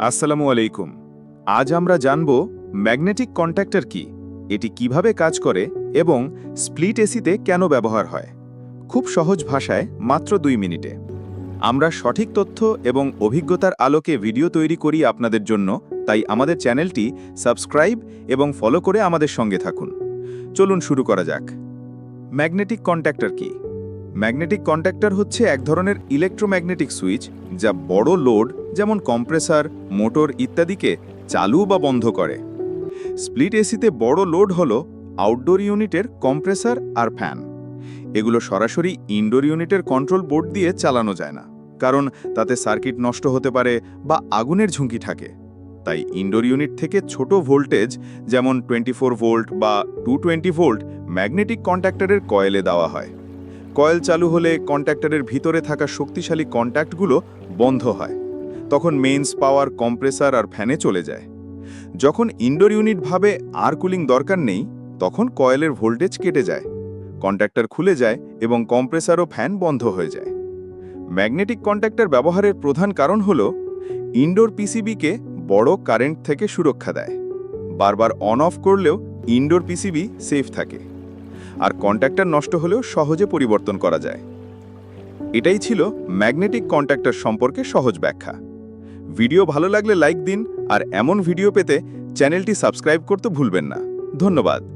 আসসালামু আলাইকুম। আজ আমরা জানব ম্যাগনেটিক কন্ট্যাক্টর কি, এটি কীভাবে কাজ করে এবং স্প্লিট এসিতে কেন ব্যবহার হয়। খুব সহজ ভাষায় মাত্র দুই মিনিটে। আমরা সঠিক তথ্য এবং অভিজ্ঞতার আলোকে ভিডিও তৈরি করি আপনাদের জন্য, তাই আমাদের চ্যানেলটি সাবস্ক্রাইব এবং ফলো করে আমাদের সঙ্গে থাকুন। চলুন শুরু করা যাক। ম্যাগনেটিক কন্ট্যাক্টর কি? ম্যাগনেটিক কন্ট্যাক্টর হচ্ছে এক ধরনের ইলেকট্রোম্যাগনেটিক সুইচ যা বড় লোড যেমন কম্প্রেসার মোটর ইত্যাদিকে চালু বা বন্ধ করে। স্প্লিট এসিতে বড় লোড হল আউটডোর ইউনিটের কম্প্রেসার আর ফ্যান এগুলো সরাসরি ইনডোর ইউনিটের কন্ট্রোল বোর্ড দিয়ে চালানো যায় না, কারণ তাতে সার্কিট নষ্ট হতে পারে বা আগুনের ঝুঁকি থাকে। তাই ইনডোর ইউনিট থেকে ছোট ভোল্টেজ যেমন টোয়েন্টি ভোল্ট বা টু ভোল্ট ম্যাগনেটিক কন্ট্যাক্টরের কয়েলে দেওয়া হয়। কয়েল চালু হলে কন্ট্যাক্টরের ভিতরে থাকা শক্তিশালী কন্ট্যাক্টগুলো বন্ধ হয়। তখন মেইনস পাওয়ার, কম্প্রেসার আর ফ্যানে চলে যায়। যখন ইনডোর ইউনিট ভাবে আর কুলিং দরকার নেই, তখন কয়েলের ভোল্টেজ কেটে যায়। কন্ট্যাক্টর খুলে যায় এবং কম্প্রেসার ও ফ্যান বন্ধ হয়ে যায়। ম্যাগনেটিক কন্ট্যাক্টর ব্যবহারের প্রধান কারণ হল, ইনডোর পিসিবিকে বড় কারেন্ট থেকে সুরক্ষা দেয়। বারবার অন অফ করলেও ইনডোর পিসিবি সেফ থাকে। আর কন্ট্যাক্টার নষ্ট হলেও সহজে পরিবর্তন করা যায়। এটাই ছিল ম্যাগনেটিক কন্ট্যাক্টার সম্পর্কে সহজ ব্যাখ্যা। ভিডিও ভালো লাগলে লাইক দিন আর এমন ভিডিও পেতে চ্যানেলটি সাবস্ক্রাইব করতে ভুলবেন না। ধন্যবাদ।